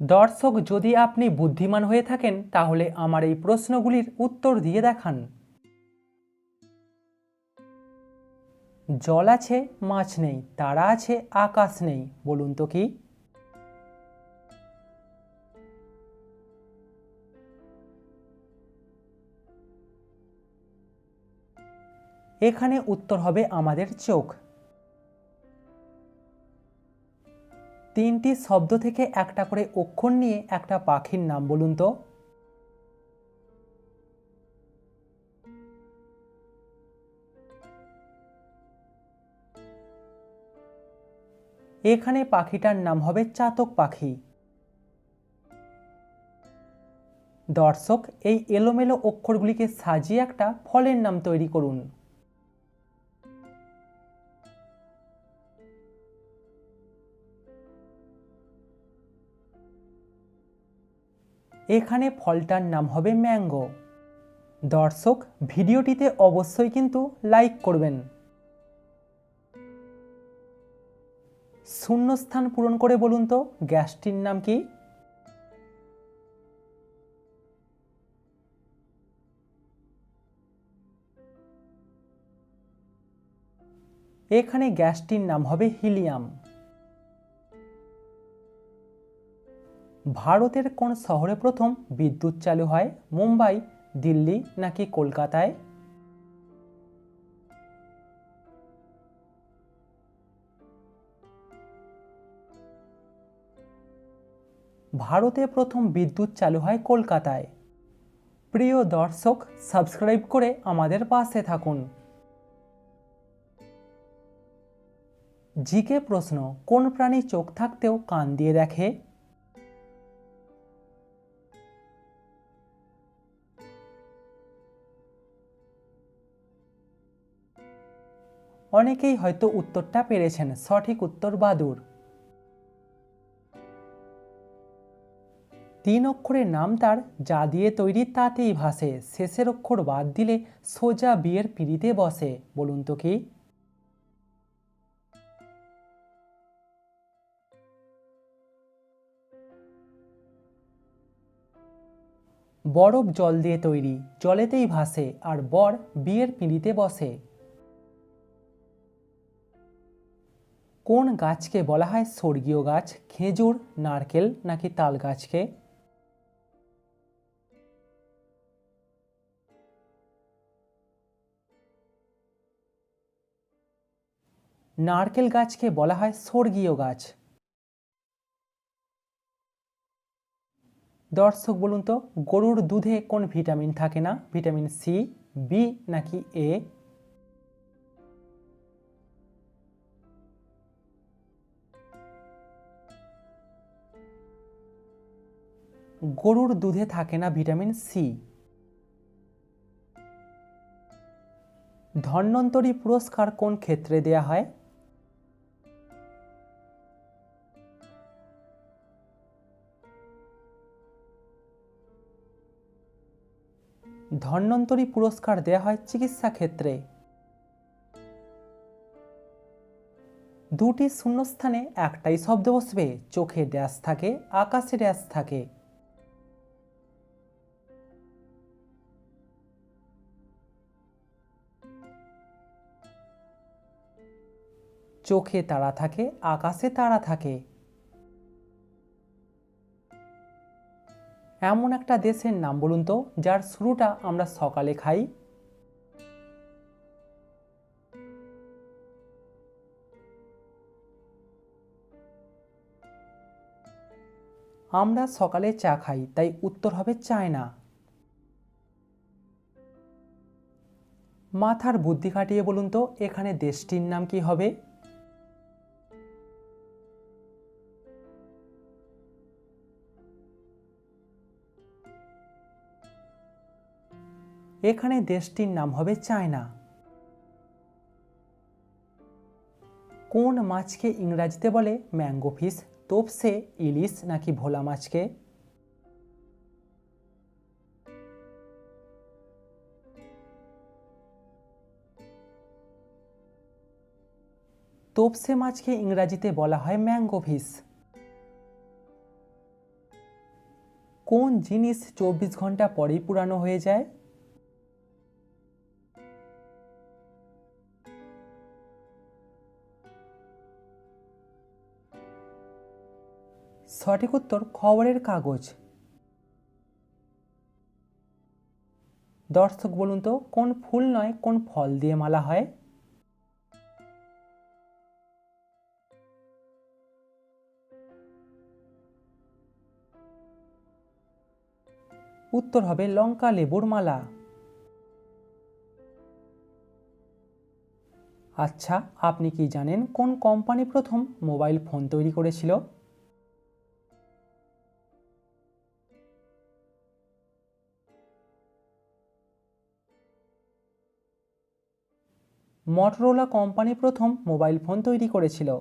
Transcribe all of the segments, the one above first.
দর্শক, যদি আপনি বুদ্ধিমান হয়ে থাকেন, তাহলে আমার এই প্রশ্নগুলির উত্তর দিয়ে দেখান। জল আছে, মাছ নেই, তারা আছে, আকাশ নেই, বলুন তো কি? এখানে উত্তর হবে আমাদের চোখ। তিনটি শব্দ থেকে একটা করে অক্ষর নিয়ে একটা পাখির নাম বলুন তো। এখানে পাখিটার নাম হবে চাতক পাখি। দর্শক, এই এলোমেলো অক্ষরগুলিকে সাজিয়ে একটা ফলের নাম তৈরি করুন। এখানে ফলটার নাম হবে ম্যাঙ্গো। দর্শক, ভিডিওটিতে অবশ্যই কিন্তু লাইক করবেন। শূন্যস্থান পূরণ করে বলুন তো, গ্যাসটির নাম কি? এখানে গ্যাসটির নাম হবে হিলিয়াম। ভারতের কোন শহরে প্রথম বিদ্যুৎ চালু হয়? মুম্বাই, দিল্লি নাকি কলকাতায়? ভারতে প্রথম বিদ্যুৎ চালু হয় কলকাতায়। প্রিয় দর্শক, সাবস্ক্রাইব করে আমাদের পাশে থাকুন। জিকে প্রশ্ন, কোন প্রাণী চোখ থাকতেও কান দিয়ে দেখে? অনেকেই হয়তো উত্তরটা পেরেছেন। সঠিক উত্তর বাদুর। তিন অক্ষরের নাম তার, যা দিয়ে তৈরি তাতেই ভাসে। শেষের অক্ষর বাদ দিলে সোজা বিয়ের পিড়িতে বসে। বলুন তো কি? বরফ জল দিয়ে তৈরি। জলেতেই ভাসে। আর বর বিয়ের পিঁড়িতে বসে। কোন গাছকে বলা হয় স্বর্গীয় গাছ? খেজুর, নারকেল নাকি তাল গাছকে? নারকেল গাছকে বলা হয় স্বর্গীয় গাছ। দর্শক বলুন তো, গরুর দুধে কোন ভিটামিন থাকে না? ভিটামিন সি, বি নাকি এ? গরুর দুধে থাকে না ভিটামিন সি। ধন্বন্তরী পুরস্কার কোন ক্ষেত্রে দেয়া হয়? ধন্বন্তরী পুরস্কার দেয়া হয় চিকিৎসা ক্ষেত্রে। দুটি শূন্যস্থানে একটাই শব্দ বসবে, চোখে ড্যাশ থাকে, আকাশে ড্যাশ থাকে। চোখে তারা থাকে, আকাশে তারা থাকে। এমন একটা দেশের নাম বলুন তো, যার শুরুটা আমরা সকালে খাই। আমরা সকালে চা খাই, তাই উত্তর হবে চায়না। মাথার বুদ্ধি খাটিয়ে বলুন তো, এখানে দেশটির নাম কি হবে? এখানে দেশটির নাম হবে চায়না। কোন মাছকে ইংরাজিতে বলে ম্যাঙ্গো ফিশ, তোপসে, ইলিশ নাকি ভোলা মাছকে? তোপসে মাছকে ইংরাজিতে বলা হয় ম্যাঙ্গো ফিশ। কোন জিনিস চব্বিশ ঘণ্টা পরেই পুরানো হয়ে যায়? সঠিক উত্তর খবরের কাগজ। দর্শক বলুন তো, কোন ফুল নয়, কোন ফল দিয়ে মালা হয়? উত্তর হবে লঙ্কা লেবুর মালা। আচ্ছা আপনি কি জানেন কোন কোম্পানি প্রথম মোবাইল ফোন তৈরি করেছিল? মটোরোলা কোম্পানি প্রথম মোবাইল ফোন তৈরি করেছিল।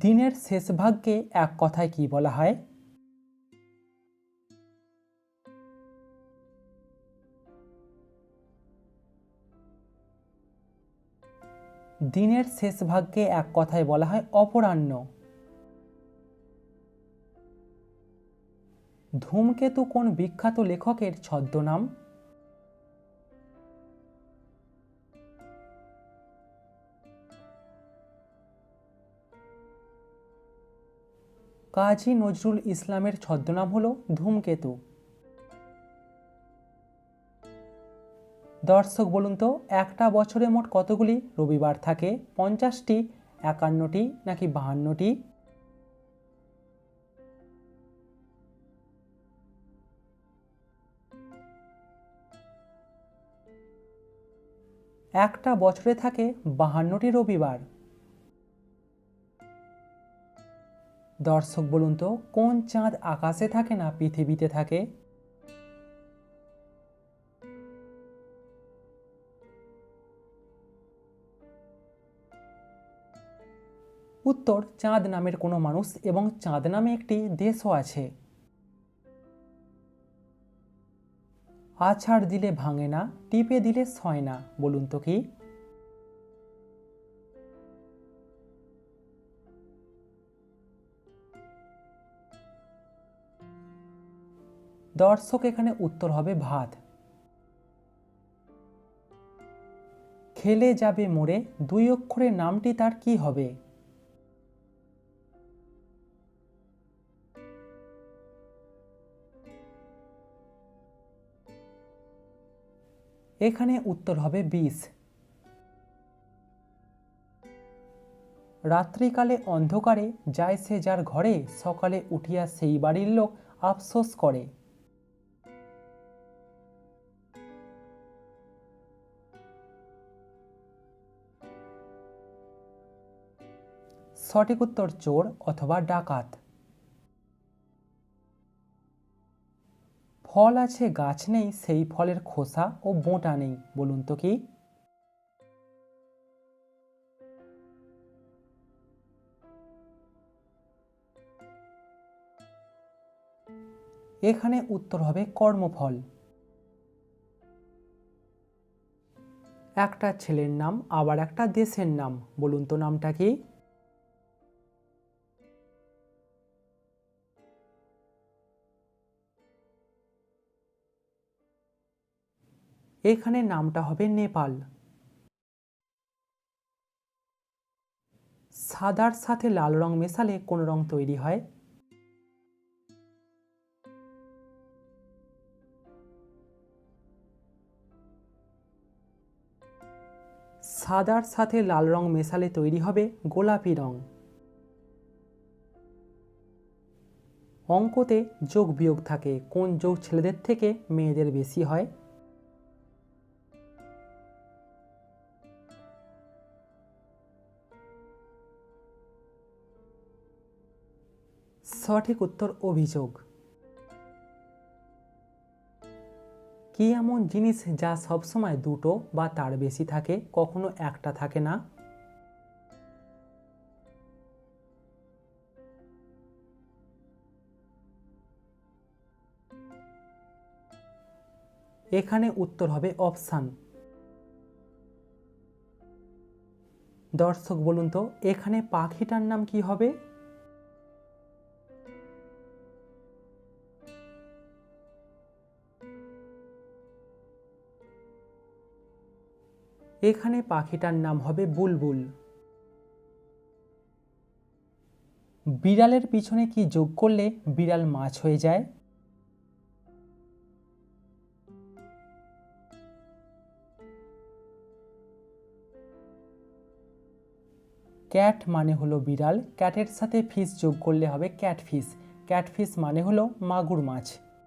দিনের শেষ ভাগকে এক কথায় কি বলা হয়? দিনের শেষ ভাগকে এক কথায় বলা হয় অপরাহ্ন। ধূমকেতু কোন বিখ্যাত লেখকের ছদ্মনাম? কাজী নজরুল ইসলামের ছদ্মনাম হল ধূমকেতু। দর্শক বলুন তো, একটা বছরে মোট কতগুলি রবিবার থাকে? পঞ্চাশটি, একান্নটি নাকি বাহান্নটি? একটা বছরে থাকে বাহান্নটি রবিবার। দর্শক বলুন তো, কোন চাঁদ আকাশে থাকে না পৃথিবীতে থাকে? উত্তর, চাঁদ নামের কোনো মানুষ এবং চাঁদ নামে একটি দেশও আছে। আছাড় দিলে ভাঙে না, টিপে দিলে সয় না, বলুন তো কি? দর্শক এখানে উত্তর হবে ভাত। খেলে যাবে মোড়ে, দুই অক্ষরের নামটি তার কি হবে? এখানে উত্তর হবে বিষ। রাত্রিকালে অন্ধকারে যায় সে যার ঘরে, সকালে উঠিয়া সেই বাড়ির লোক আফসোস করে। সঠিক উত্তর চোর অথবা ডাকাত। ফল আছে, গাছ নেই, সেই ফলের খোসা ও বোঁটা নেই, বলুন তো কি? এখানে উত্তর হবে কর্মফল। একটা ছেলের নাম, আবার একটা দেশের নাম, বলুন তো নামটা কি? এখানে নামটা হবে নেপাল। সাদার সাথে লাল রং মেশালে কোন রং তৈরি হয়। সাদার সাথে লাল রং মেশালে তৈরি হবে গোলাপি রং। অঙ্কতে যোগ বিয়োগ থাকে, কোন যোগ ছেলেদের থেকে মেয়েদের বেশি হয়? সঠিক উত্তর অভিযোগ। কি এমন জিনিস যা সবসময় দুটো বা তার বেশি থাকে, কখনো একটা থাকে না? এখানে উত্তর হবে অপশান। দর্শক বলুন তো, এখানে পাখিটার নাম কি হবে? এখানে পাখিটার নাম হবে বুলবুল। বিড়ালের পিছনে কি যোগ করলে বিড়াল মাছ হয়ে যায়? ক্যাট মানে হলো বিড়াল। ক্যাটের সাথে ফিশ যোগ করলে হবে ক্যাটফিশ ক্যাটফিশ মানে হলো মাগুর মাছ।